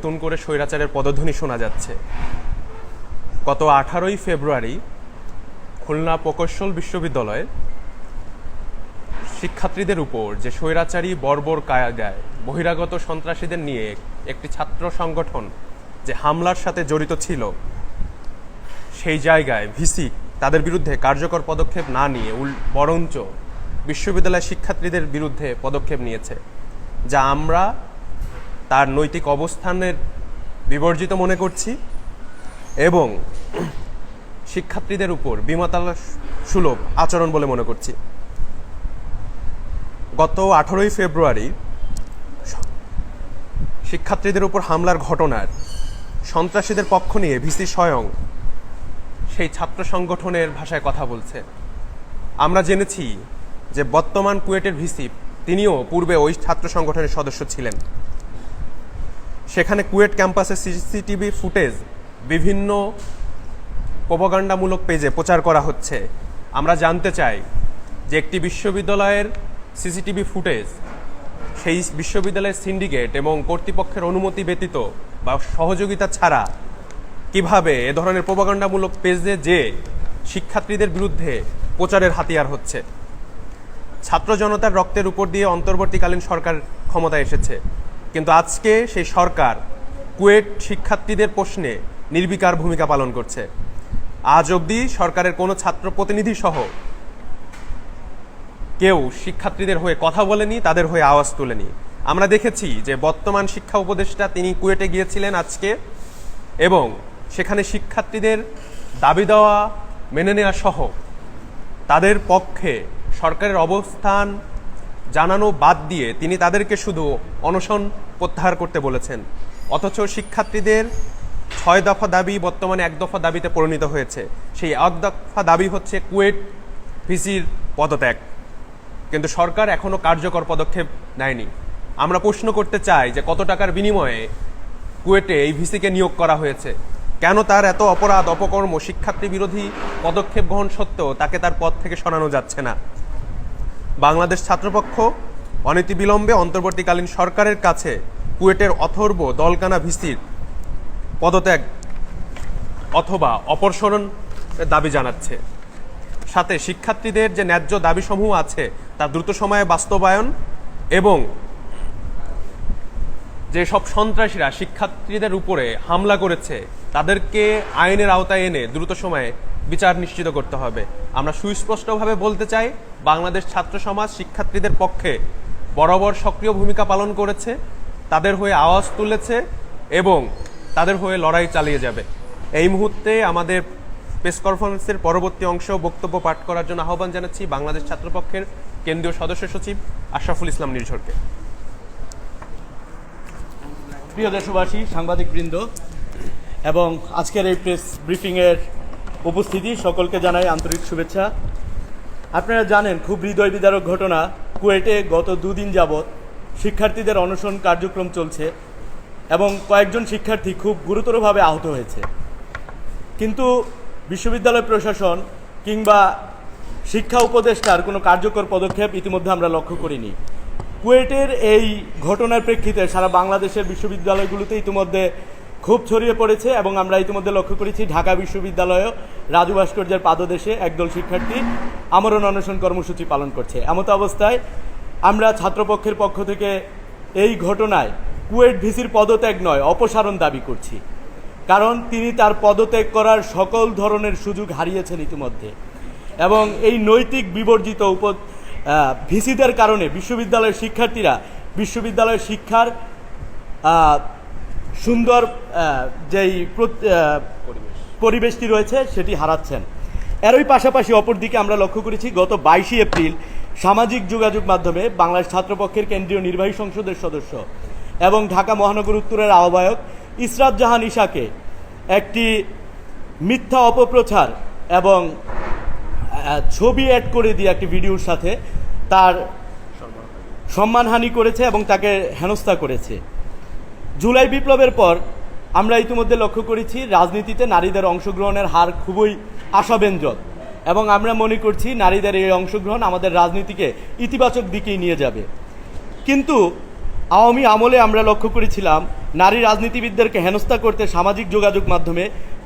নতুন করে স্বৈরাচারের পদধ্বনি শোনা যাচ্ছে। গত আঠারোই ফেব্রুয়ারি খুলনা প্রকৌশল বিশ্ববিদ্যালয়ে শিক্ষার্থীদের উপর যে স্বৈরাচারী বর্বর কায়াগায় বহিরাগত সন্ত্রাসীদের নিয়ে একটি ছাত্র সংগঠন যে হামলার সাথে জড়িত ছিল, সেই জায়গায় ভিসি তাদের বিরুদ্ধে কার্যকর পদক্ষেপ না নিয়ে উল, বরঞ্চ বিশ্ববিদ্যালয়ের শিক্ষার্থীদের বিরুদ্ধে পদক্ষেপ নিয়েছে। যা আমরা তার নৈতিক অবস্থানের বিবর্জিত মনে করছি এবং শিক্ষার্থীদের উপর বিমাতালা সুলভ আচরণ বলে মনে করছি। গত আঠারোই ফেব্রুয়ারি শিক্ষার্থীদের উপর হামলার ঘটনার সন্ত্রাসীদের পক্ষ নিয়ে ভিসি স্বয়ং সেই ছাত্র সংগঠনের ভাষায় কথা বলছে। আমরা জেনেছি যে বর্তমান কুয়েটের ভিসি, তিনিও পূর্বে ওই ছাত্র সংগঠনের সদস্য ছিলেন। সেখানে কুয়েট ক্যাম্পাসে সিসিটিভি ফুটেজ বিভিন্ন প্রপাগান্ডামূলক পেজে প্রচার করা হচ্ছে। আমরা জানতে চাই যে একটি বিশ্ববিদ্যালয়ের সিসিটিভি ফুটেজ সেই বিশ্ববিদ্যালয়ের সিন্ডিকেট এবং কর্তৃপক্ষের অনুমতি ব্যতীত বা সহযোগিতা ছাড়া কীভাবে এ ধরনের প্রপাগান্ডামূলক পেজে যে শিক্ষার্থীদের বিরুদ্ধে প্রচারের হাতিয়ার হচ্ছে। ছাত্র জনতার রক্তের উপর দিয়ে অন্তর্বর্তীকালীন সরকার ক্ষমতায় এসেছে। কিন্তু আজকে সেই সরকার কুয়েট শিক্ষার্থীদের প্রশ্নে নির্বিকার ভূমিকা পালন করছে। আজ অবধি সরকারের কোনো ছাত্র প্রতিনিধি সহ কেউ শিক্ষার্থীদের হয়ে কথা বলেনি, তাদের হয়ে আওয়াজ তুলেনি। আমরা দেখেছি যে বর্তমান শিক্ষা উপদেষ্টা তিনি কুয়েটে গিয়েছিলেন আজকে এবং সেখানে শিক্ষার্থীদের দাবি দেওয়া, মেনে নেওয়া সহ তাদের পক্ষে সরকারের অবস্থান জানানো বাদ দিয়ে তিনি তাদেরকে শুধু অনশন প্রত্যাহার করতে বলেছেন। অথচ শিক্ষার্থীদের ছয় দফা দাবি বর্তমানে এক দফা দাবিতে পরিণত হয়েছে। সেই এক দফা দাবি হচ্ছে কুয়েট ভিসির পদত্যাগ। কিন্তু সরকার এখনও কার্যকর পদক্ষেপ নেয়নি। আমরা প্রশ্ন করতে চাই যে কত টাকার বিনিময়ে কুয়েটে এই ভিসিকে নিয়োগ করা হয়েছে? কেন তার এত অপরাধ, অপকর্ম, শিক্ষার্থী বিরোধী পদক্ষেপ গ্রহণ সত্ত্বেও তাকে তার পদ থেকে সরানো যাচ্ছে না? বাংলাদেশ ছাত্রপক্ষ অনতিবিলম্বে অন্তর্বর্তীকালীন সরকারের কাছে কুয়েটের অথর্ব দলকানা ভিসির পদত্যাগ অথবা অপসারণ দাবি জানাচ্ছে। সাথে শিক্ষার্থীদের যে ন্যায্য দাবিসমূহ আছে তা দ্রুত সময়ে বাস্তবায়ন এবং যে সব সন্ত্রাসীরা শিক্ষার্থীদের উপরে হামলা করেছে, তাদেরকে আইনের আওতায় এনে দ্রুত সময়ে বিচার নিশ্চিত করতে হবে। আমরা সুস্পষ্টভাবে বলতে চাই, বাংলাদেশ ছাত্র সমাজ শিক্ষার্থীদের পক্ষে বরাবর সক্রিয় ভূমিকা পালন করেছে, তাদের হয়ে আওয়াজ তুলেছে এবং তাদের হয়ে লড়াই চালিয়ে যাবে। এই মুহূর্তে আমাদের প্রেস কনফারেন্সের পরবর্তী অংশ বক্তব্য পাঠ করার জন্য আহ্বান জানাচ্ছি বাংলাদেশ ছাত্রপক্ষের কেন্দ্রীয় সদস্য সচিব আশরাফুল ইসলাম নির্ঝরকে। প্রিয় দেশবাসী, সাংবাদিকবৃন্দ, এবং আজকের এই প্রেস ব্রিফিংয়ের উপস্থিতি, সকলকে জানাই আন্তরিক শুভেচ্ছা। আপনারা জানেন, খুব হৃদয় বিদারক ঘটনা। কুয়েটে গত দুদিন যাবৎ শিক্ষার্থীদের অনশন কার্যক্রম চলছে এবং কয়েকজন শিক্ষার্থী খুব গুরুতরভাবে আহত হয়েছে। কিন্তু বিশ্ববিদ্যালয় প্রশাসন কিংবা শিক্ষা উপদেষ্টার কোনো কার্যকর পদক্ষেপ ইতিমধ্যে আমরা লক্ষ্য করিনি। কুয়েটের এই ঘটনার প্রেক্ষিতে সারা বাংলাদেশের বিশ্ববিদ্যালয়গুলোতে ইতিমধ্যে খুব ছড়িয়ে পড়েছে এবং আমরা ইতিমধ্যে লক্ষ্য করেছি ঢাকা বিশ্ববিদ্যালয়েও রাজু ভাস্কর্যের পাদদেশে একদল শিক্ষার্থী আমরণ অনশন কর্মসূচি পালন করছে। এমত অবস্থায় আমরা ছাত্রপক্ষের পক্ষ থেকে এই ঘটনায় কুয়েট ভিসির পদত্যাগ নয়, অপসারণ দাবি করছি। কারণ তিনি তার পদত্যাগ করার সকল ধরনের সুযোগ হারিয়েছেন ইতিমধ্যে। এবং এই নৈতিক বিবর্জিত উপ ভিসিদের কারণে বিশ্ববিদ্যালয়ের শিক্ষার্থীরা বিশ্ববিদ্যালয়ের শিক্ষার সুন্দর যেই পরিবেশটি রয়েছে, সেটি হারাচ্ছেন। এরই পাশাপাশি অপরদিকে আমরা লক্ষ্য করেছি, গত বাইশে এপ্রিল সামাজিক যোগাযোগ মাধ্যমে বাংলাদেশ ছাত্রপক্ষের কেন্দ্রীয় নির্বাহী সংসদের সদস্য এবং ঢাকা মহানগর উত্তরের আহ্বায়ক ইসরাত জাহান ইশাকে একটি মিথ্যা অপপ্রচার এবং ছবি অ্যাড করে দিয়ে একটি ভিডিওর সাথে তার সম্মানহানি করেছে এবং তাকে হেনস্থা করেছে। জুলাই বিপ্লবের পর আমরা ইতিমধ্যে লক্ষ্য করেছি রাজনীতিতে নারীদের অংশগ্রহণের হার খুবই আশাব্যঞ্জক। এবং আমরা মনে করছি নারীদের এই অংশগ্রহণ আমাদের রাজনীতিকে ইতিবাচক দিকেই নিয়ে যাবে। কিন্তু আওয়ামী আমলে আমরা লক্ষ্য করেছিলাম নারী রাজনীতিবিদদেরকে হেনস্থা করতে সামাজিক যোগাযোগ মাধ্যমে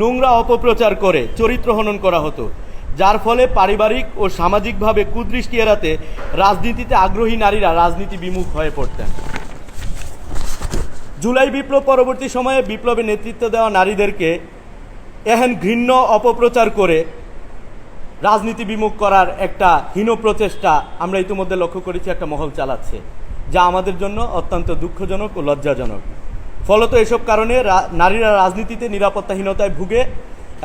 নোংরা অপপ্রচার করে চরিত্র হনন করা হতো। যার ফলে পারিবারিক ও সামাজিকভাবে কুদৃষ্টি এড়াতে রাজনীতিতে আগ্রহী নারীরা রাজনীতি বিমুখ হয়ে পড়তেন। জুলাই বিপ্লব পরবর্তী সময়ে বিপ্লবে নেতৃত্ব দেওয়া নারীদেরকে এহেন ঘৃণ্য অপপ্রচার করে রাজনীতি বিমুখ করার একটা হীন প্রচেষ্টা আমরা ইতিমধ্যে লক্ষ্য করেছি, একটা মহল চালাচ্ছে, যা আমাদের জন্য অত্যন্ত দুঃখজনক ও লজ্জাজনক। ফলত এসব কারণে নারীরা রাজনীতিতে নিরাপত্তাহীনতায় ভুগে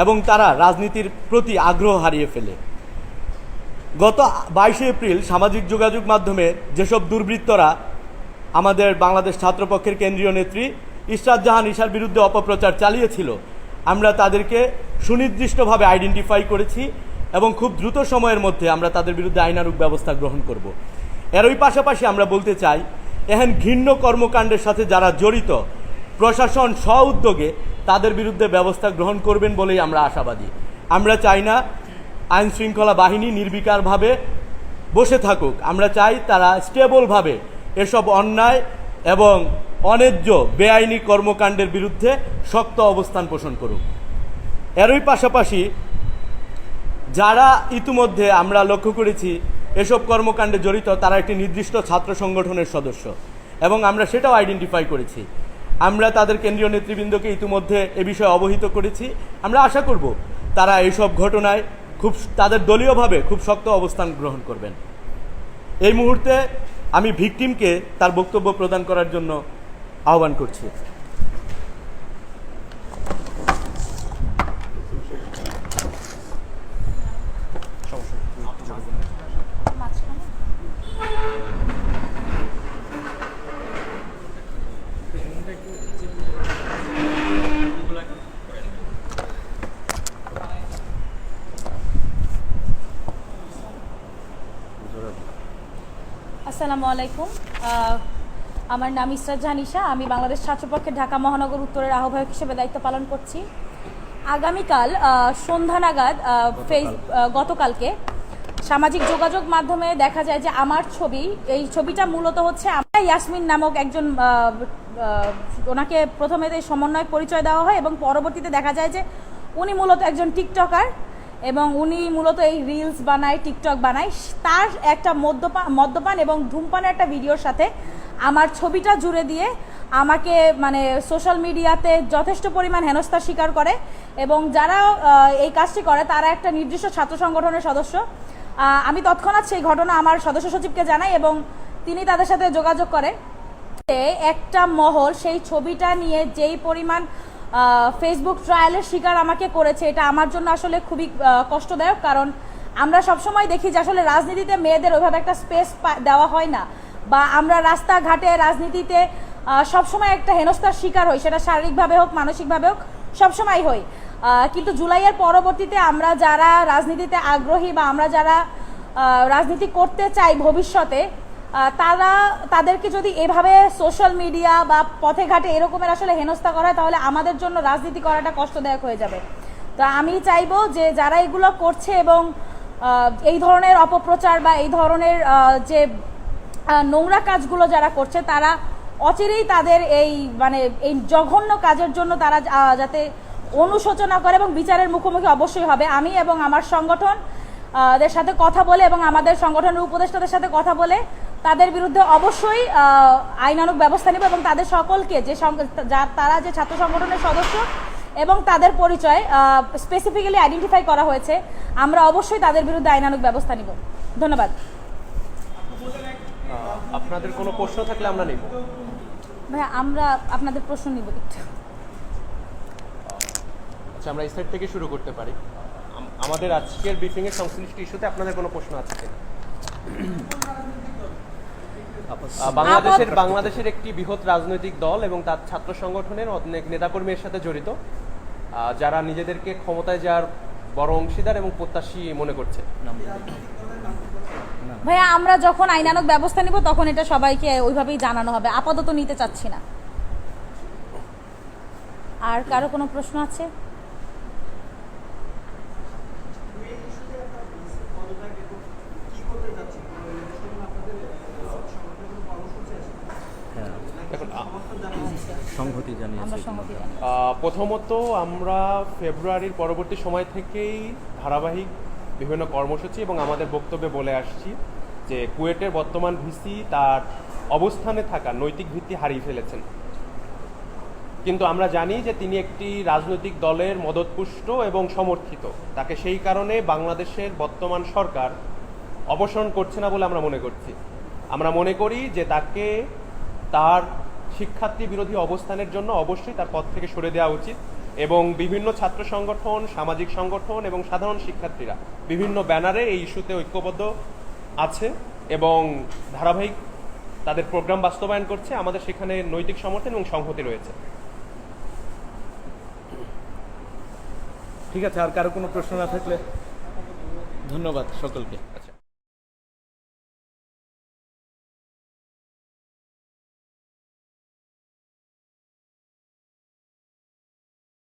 এবং তারা রাজনীতির প্রতি আগ্রহ হারিয়ে ফেলে। গত বাইশে এপ্রিল সামাজিক যোগাযোগ মাধ্যমে যেসব দুর্বৃত্তরা আমাদের বাংলাদেশ ছাত্রপক্ষের কেন্দ্রীয় নেত্রী ইশরাত জাহান ইশার বিরুদ্ধে অপপ্রচার চালিয়েছিল। আমরা তাদেরকে সুনির্দিষ্টভাবে আইডেন্টিফাই করেছি এবং খুব দ্রুত সময়ের মধ্যে আমরা তাদের বিরুদ্ধে আইনানুগ ব্যবস্থা গ্রহণ করব। এরই পাশাপাশি আমরা বলতে চাই, এহেন ঘৃণ্য কর্মকাণ্ডের সাথে যারা জড়িত, প্রশাসন স্ব উদ্যোগে তাদের বিরুদ্ধে ব্যবস্থা গ্রহণ করবেন বলেই আমরা আশাবাদী। আমরা চাই না আইন শৃঙ্খলা বাহিনী নির্বিকারভাবে বসে থাকুক। আমরা চাই তারা স্টেবলভাবে এসব অন্যায় এবং অন্যায্য বেআইনি কর্মকাণ্ডের বিরুদ্ধে শক্ত অবস্থান পোষণ করুক এরই পাশাপাশি যারা ইতিমধ্যে আমরা লক্ষ্য করেছি এসব কর্মকাণ্ডে জড়িত, তারা একটি নির্দিষ্ট ছাত্র সংগঠনের সদস্য এবং আমরা সেটাও আইডেন্টিফাই করেছি। আমরা তাদের কেন্দ্রীয় নেতৃবৃন্দকে ইতিমধ্যে এ বিষয়ে অবহিত করেছি। আমরা আশা করব তারা এইসব ঘটনায় খুব তাদের দলীয়ভাবে খুব শক্ত অবস্থান গ্রহণ করবেন। এই মুহূর্তে আমি ভিকটিমকে তার বক্তব্য প্রদান করার জন্য আহ্বান করছি। আসসালামু আলাইকুম। আমার নাম ইসরাত জাহানিশা আমি বাংলাদেশ ছাত্রপক্ষের ঢাকা মহানগর উত্তরের আহ্বায়ক হিসেবে দায়িত্ব পালন করছি। আগামীকাল সন্ধ্যা নাগাদ ফেস গতকালকে সামাজিক যোগাযোগ মাধ্যমে দেখা যায় যে আমার ছবি এই ছবিটা মূলত হচ্ছে আমরা ইয়াসমিন নামক একজন ওনাকে প্রথমে সমন্বয় পরিচয় দেওয়া হয় এবং পরবর্তীতে দেখা যায় যে উনি মূলত একজন টিকটকার। এবং উনি মূলত এই রিলস বানায় টিকটক বানায়। তার একটা মদ্যপান মদ্যপান এবং ধূমপানের একটা ভিডিওর সাথে আমার ছবিটা জুড়ে দিয়ে আমাকে মানে সোশ্যাল মিডিয়াতে যথেষ্ট পরিমাণ হেনস্থার স্বীকার করে এবং যারা এই কাজটি করে, তারা একটা নির্দিষ্ট ছাত্র সংগঠনের সদস্য। আমি তৎক্ষণাৎ সেই ঘটনা আমার সদস্য সচিবকে জানাই এবং তিনি তাদের সাথে যোগাযোগ করে। একটা মহল, সেই ছবিটা নিয়ে যেই পরিমাণ ফেসবুক ট্রায়ালের শিকার আমাকে করেছে। এটা আমার জন্য আসলে খুবই কষ্টদায়ক কারণ আমরা সবসময় দেখি যে আসলে রাজনীতিতে মেয়েদের ওইভাবে একটা স্পেস দেওয়া হয় না। বা আমরা রাস্তাঘাটে রাজনীতিতে সবসময় একটা হেনস্থার শিকার হই। সেটা শারীরিকভাবে হোক, মানসিকভাবে হোক, সবসময় হই। কিন্তু জুলাইয়ের পরবর্তীতে আমরা যারা রাজনীতিতে আগ্রহী বা আমরা যারা রাজনীতি করতে চাই ভবিষ্যতে তারা তাদেরকে যদি এভাবে সোশ্যাল মিডিয়া বা পথে ঘাটে এরকমের আসলে হেনস্থা করা হয়, তাহলে আমাদের জন্য রাজনীতি করাটা কষ্টদায়ক হয়ে যাবে। তো আমি চাইব যে যারা এগুলো করছে এবং এই ধরনের অপপ্রচার বা এই ধরনের যে নোংরা কাজগুলো যারা করছে, তারা অচিরেই তাদের এই মানে এই জঘন্য কাজের জন্য তারা যাতে অনুশোচনা করে এবং বিচারের মুখোমুখি অবশ্যই হবে। আমি এবং আমার সংগঠন দের সাথে কথা বলে এবং আমাদের সংগঠনের উপদেষ্টাদের সাথে কথা বলে তাদের বিরুদ্ধে অবশ্যই আহ, আইনানুগ ব্যবস্থা নেব এবং তাদের সকলকে যে তারা যে ছাত্র সংগঠনের সদস্য এবং তাদের পরিচয় স্পেসিফিক্যালি আইডেন্টিফাই করা হয়েছে আমরা অবশ্যই তাদের বিরুদ্ধে আইনানুগ ব্যবস্থা নিব। ধন্যবাদ। আপনাদের কোনো প্রশ্ন থাকলে আমরা নেব। ভাইয়া আমরা আপনাদের প্রশ্ন নিব একটু। আচ্ছা আমরা এই সাইড থেকে শুরু করতে পারি। আমাদের আজকের ব্রিফিং এর সংশ্লিষ্ট ইস্যুতে আপনাদের কোনো প্রশ্ন আছে কিনা? বাংলাদেশের বাংলাদেশের একটি বৃহৎ রাজনৈতিক দল এবং তার ছাত্র সংগঠনের অনেক নেতাকর্মীর সাথে জড়িত যারা নিজেদেরকে ক্ষমতায় যাওয়ার বড় অংশীদার এবং প্রত্যাশী মনে করছে। ভাইয়া আমরা যখন আইনানুগ ব্যবস্থা নিব তখন এটা সবাইকে ওইভাবেই জানানো হবে। আপাতত নিতে চাচ্ছি না। আর কারও কোনো প্রশ্ন আছে? সংহতি জানিয়েছে আমরা সংহতি জানাই প্রথমত আমরা ফেব্রুয়ারির পরবর্তী সময় থেকেই ধারাবাহিক বিভিন্ন কর্মসূচি এবং আমাদের বক্তব্যে বলে আসছি যে কুয়েটের বর্তমান ভিসি তার অবস্থানে থাকা নৈতিক ভিত্তি হারিয়ে ফেলেছেন। কিন্তু আমরা জানি যে তিনি একটি রাজনৈতিক দলের মদতপুষ্ট এবং সমর্থিত। তাকে সেই কারণে বাংলাদেশের বর্তমান সরকার অপসারণ করছে না বলে আমরা মনে করছি। আমরা মনে করি যে তাকে তার শিক্ষার্থী বিরোধী অবস্থানের জন্য অবশ্যই তার পদ থেকে সরে দেওয়া উচিত এবং বিভিন্ন ছাত্র সংগঠন, সামাজিক সংগঠন এবং সাধারণ শিক্ষার্থীরা বিভিন্ন ব্যানারে এই ইস্যুতে ঐক্যবদ্ধ আছে এবং ধারাবাহিক তাদের প্রোগ্রাম বাস্তবায়ন করছে। আমাদের সেখানে নৈতিক সমর্থন এবং সংহতি রয়েছে। ঠিক আছে, আর কারও কোনো প্রশ্ন না থাকলে ধন্যবাদ সকলকে।